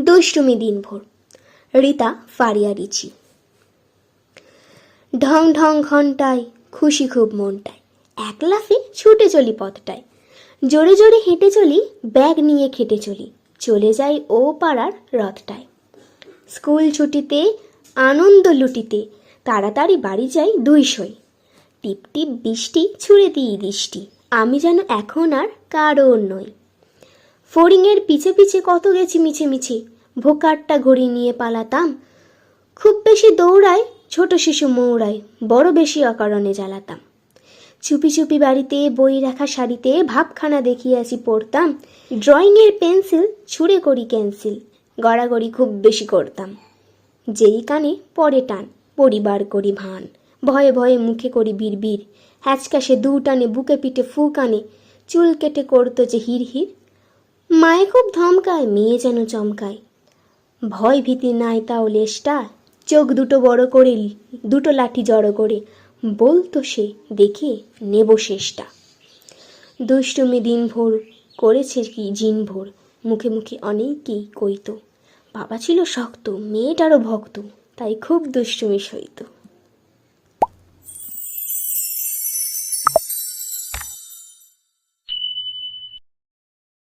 দুষ্টুমি দিনভর। রীতা ফারিয়া রিচি। ঢং ঢং ঘন্টায় খুশি খুব মনটায়। এক লাফে ছুটে চলি পথটায়। জোরে জোরে হেঁটে চলি, ব্যাগ নিয়ে খেটে চলি। চলে যাই ও পাড়ার রথটায়। স্কুল ছুটিতে, আনন্দ লুটিতে, তাড়াতাড়ি বাড়ি যাই দুই সই। টিপ টিপ বৃষ্টি, ছুঁড়ে দিই দৃষ্টি। আমি যেন এখন আর কারণ নই। ফড়িংয়ের পিছে পিছে কত গেছি মিছে মিছে। ভোকারটা ঘড়ি নিয়ে পালাতাম। খুব বেশি দৌড়ায় ছোট শিশু মৌড়ায় বড় বেশি অকারণে জ্বালাতাম। চুপি চুপি বাড়িতে বই রাখা শাড়িতে ভাবখানা দেখিয়াছি পড়তাম। ড্রয়িংয়ের পেন্সিল, ছুঁড়ে করি ক্যান্সেল, গড়াগড়ি খুব বেশি করতাম। যেই কানে পরে টান, পরিবার করি ভান, ভয়ে ভয়ে মুখে করি বিড়বিড় হ্যাচকাশে দু টানে, বুকে পিঠে ফু কানে, চুল কেটে করতো যে হির হির মায়ে খুব ধমকায়, মেয়ে যেন চমকায়। ভয় ভীতি নাই তাও লেশটা, চোখ দুটো বড় করে, দুটো লাঠি জড়ো করে। বলতো সে, দেখে নেব শেষটা। দুষ্টুমি দিন ভোর করেছে কি জিন ভোর মুখে মুখে অনেকেই কইতো। বাবা ছিল শক্ত, মেয়েটারও ভক্ত, তাই খুব দুষ্টুমি সইতো।